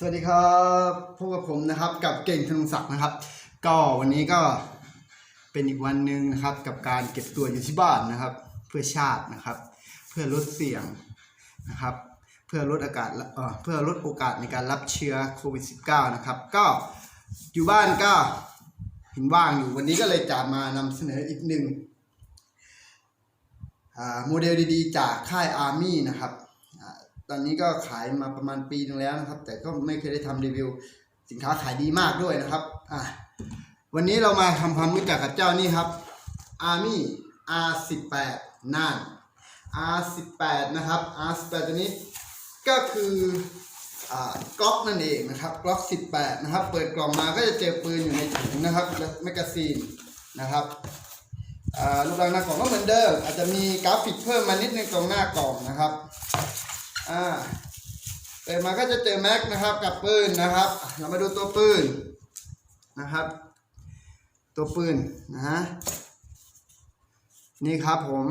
สวัสดีครับพบกับผมนะครับกับเก่งธนงศักดิ์นะครับ ก็วันนี้ก็เป็นอีกวันหนึ่งนะครับ กับการเก็บตัวอยู่ที่บ้านนะครับ เพื่อชาตินะครับ เพื่อลดเสี่ยงนะครับ เพื่อลดอากาศเอ่อเพื่อลดโอกาสในการรับเชื้อโควิด -19 นะครับ ก็อยู่บ้านก็เห็นว่างอยู่วันนี้ก็เลยจะมานำเสนออีกหนึ่งโมเดลดีๆ จากค่ายอาร์มี่นะครับ ตอนนี้ก็ขายมาประมาณปีนึงแล้วนะครับ แต่ก็ไม่เคยได้ทำรีวิว สินค้าขายดีมากด้วยนะครับอ่าวันนี้เรามาทำความรู้จักกับเจ้านี่ครับ Army R18 น่าน R18 นะครับ R18 ตัวนี้ก็คืออกล็อกนั่นเองนะครับกล็อก18 นะครับ เปิดกล่องมาก็จะเจอปืนอยู่ในถุงนะครับและแมกกาซีนนะครับรูปร่างหน้ากล่องก็เหมือนเดิม อาจจะมีกราฟิกเพิ่มมานิดนึงตรงหน้ากล่องนะครับ อ่าเปิดมาก็จะเจอแม็กนะครับกับปืนนะครับ เรามาดูตัวปืนนะครับ ตัวปืนนะฮะนี่ครับผม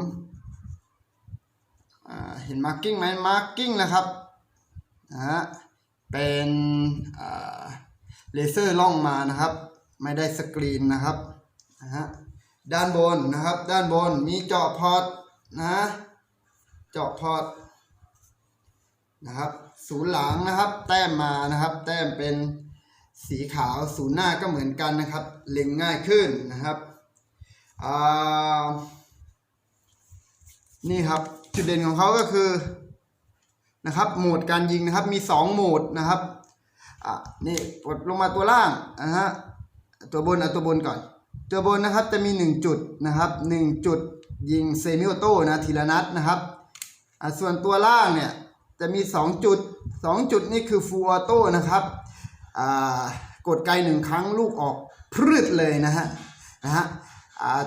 เห็นมาร์กิ้งไหมมาร์กิ้งนะครับนะฮะเป็นเลเซอร์ล่องมานะครับ ไม่ได้สกรีนนะครับนะฮะด้านบนนะครับ ด้านบนมีเจาะพอร์ตนะเจาะพอร์ต นะครับ ศูนย์หลังนะครับ แต้มมานะครับ แต้มเป็นสีขาว ศูนย์หน้าก็เหมือนกันนะครับ เล็งง่ายขึ้นนะครับนี่ครับจุดเด่นของเขาก็คือนะครับโหมดการยิงนะครับมี 2 โหมดนะครับอะนี่กดลงมาตัวล่างนะฮะตัวบนเอาตัวบนก่อน ตัวบนนะครับจะมี 1 จุดนะครับ 1 จุดยิงเซมิโอโต้นะทีละนัดนะครับอะส่วนตัวล่างเนี่ย จะมี 2 จุด 2 จุดนี่คือฟูออโต้นะครับกดไกลหนึ่งครั้งลูกออกพรึดเลยนะฮะนะฮะ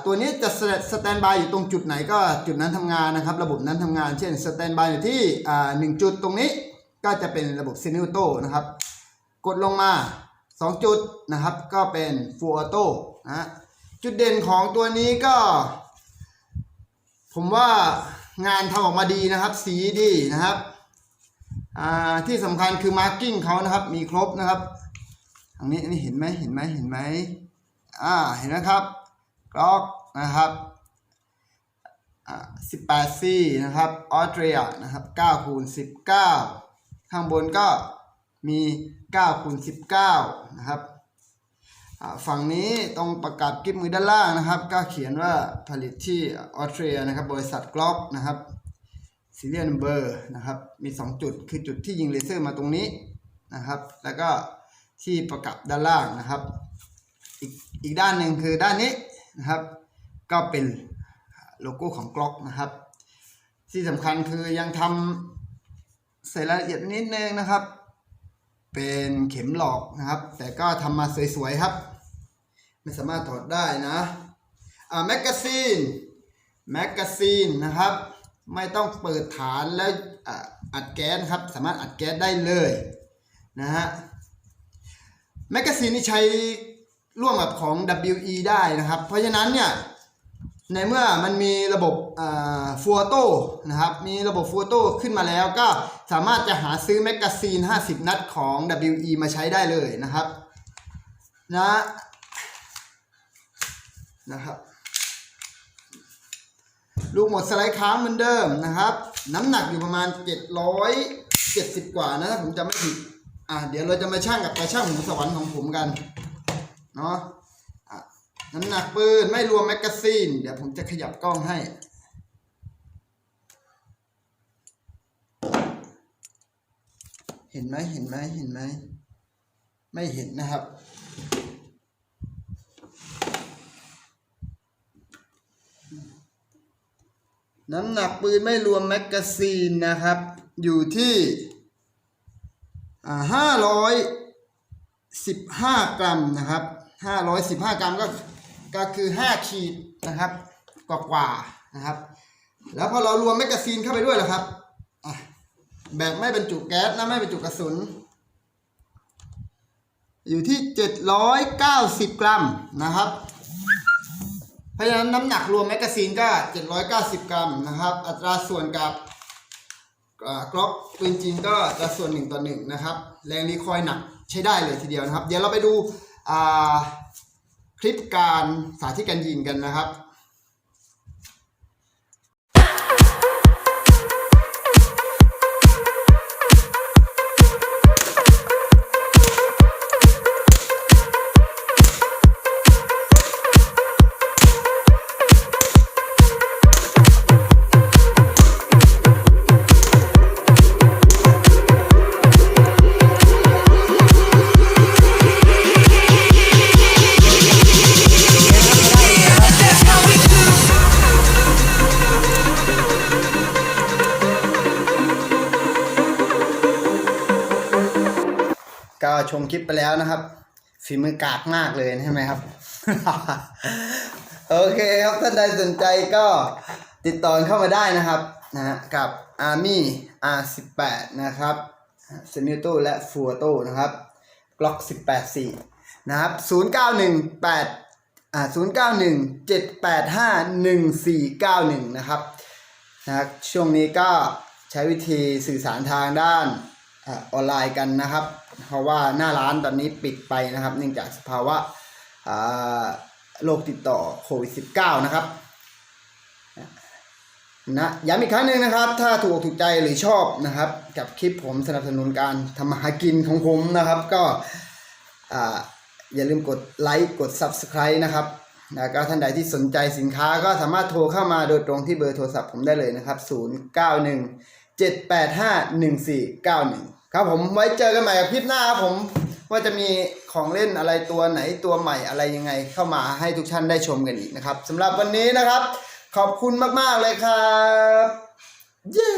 ตัวนี้จะสแตนบายอยู่ตรงจุดไหนก็จุดนั้นทำงานนะครับ ระบบนั้นทำงาน เช่นสแตนบายอยู่ที่หนึ่งจุดตรงนี้ก็จะเป็นระบบเซมิโอโต้นะครับ กดลงมา 2 จุดนะครับ ก็เป็นฟูออโต้นะจุดเด่นของตัวนี้ก็ ผมว่างานทำออกมาดีนะครับ สีดีนะครับ ที่สำคัญคือมาร์กิ้งเขานะครับ มีครบนะครับทางนี้นนี้เห็นไหมเห็นไหมเห็นไหมอ่าเห็นนะครับกล็อกนะครับอ่า18 C นะครับออสเตรียนะครับ9คูณ19ข้างบนก็มี9คูณ19นะครับฝั่งนี้ตรงประกาศกิฟมือด้านล่างนะครับ ก็เขียนว่าผลิตที่ออสเตรียนะครับ บริษัทกล็อกนะครับ ซีเรียลเบอร์นะครับ มี 2 จุด คือจุดที่ยิงเลเซอร์มาตรงนี้นะครับ แล้วก็ที่ประกับด้านล่างนะครับ อีกอีกด้านหนึ่งคือด้านนี้นะครับ ก็เป็นโลโก้ของกล็อกนะครับ ที่สำคัญคือยังทำใส่รายละเอียดนิดนึงนะครับ เป็นเข็มหลอกนะครับ แต่ก็ทำมาสวยๆครับ ไม่สามารถถอดได้นะ อ่าแมกกาซีนแมกกาซีนนะครับ ไม่ต้องเปิดฐานแล้วอัดแก๊สครับ สามารถอัดแก๊สได้เลยนะฮะแมกกาซีนนี่ใช้ร่วมกับของ WE ได้นะครับ เพราะฉะนั้นเนี่ยในเมื่อมันมีระบบฟูโต้นะครับ มีระบบฟูโต้ขึ้นมาแล้วก็สามารถจะหาซื้อแมกกาซีน 50 นัดของ WE มาใช้ได้เลยนะครับนะนะครับ ลูกหมดสไลด์ค้างเหมือนเดิมนะครับ น้ำหนักอยู่ประมาณ 770 กว่านะถ้าผมจำไม่ผิดอะเดี๋ยวเราจะมาช่างกับตาช่างหมูสวรรค์ของผมกันเนาะอะน้ำหนักปืนไม่รวมแมกกาซีน เดี๋ยวผมจะขยับกล้องให้เห็นไหมเห็นไหมเห็นไหม ไม่เห็นนะครับ น้ำหนักปืนไม่รวมแมกกาซีนนะครับ อยู่ที่ห้าร้อยสิบห้ากรัมนะครับห้าร้อยสิบห้ากรัมก็ก็คือห้าขีดนะครับกว่ากว่านะครับ แล้วพอเรารวมแมกกาซีนเข้าไปด้วยล่ะครับแบบไม่บรรจุแก๊สนะไม่บรรจุกระสุน อยู่ที่790กรัมนะครับ ราะฉะนั้นน้ำหนักรวมแมกกาซีนก็ 790 กรัมนะครับ อัตราส่วนกับกล็อกปืนจีนก็จะส่วนหนึ่งต่อหนึ่งนะครับ แรงรีคอยหนักใช้ได้เลยทีเดียวนะครับ เดี๋ยวเราไปดูคลิปการสาธิตการยิงกันนะครับ ชมคลิปไปแล้วนะครับฝีมือกากมากเลยใช่ไหมครับ โอเคครับท่านใดสนใจก็ติดต่อเข้ามาได้นะครับนะฮะกับ Army R18 นะครับเซมิโตและฟัวโตนะครับกล็อก18 4 นะครับ 0918อ่า091 785 1491 นะครับนะช่วงนี้ก็ใช้วิธีสื่อสารทางด้านออนไลน์กันนะครับ เพราะว่าหน้าร้านตอนนี้ปิดไปนะครับ เนื่องจากสภาวะโรคติดต่อโควิด -19 นะครับนะย้ำอีกครั้งหนึ่งนะครับ ถ้าถูกถูกใจหรือชอบนะครับ กับคลิปผมสนับสนุนการทำมาหากินของผมนะครับ ก็อ่าอย่าลืมกดไลค์กด Subscribe นะครับแล้วก็ท่านใดที่สนใจสินค้าก็สามารถโทรเข้ามาโดยตรงที่เบอร์โทรศัพท์ผมได้เลยนะครับ 091 7851491 ครับผมไว้เจอกันใหม่กับคลิปหน้าครับผมว่าจะมีของเล่นอะไรตัวไหนตัวใหม่อะไรยังไง เข้ามาให้ทุกท่านได้ชมกันอีกนะครับสำหรับวันนี้นะครับ ขอบคุณมาก ๆ เลยครับ เย้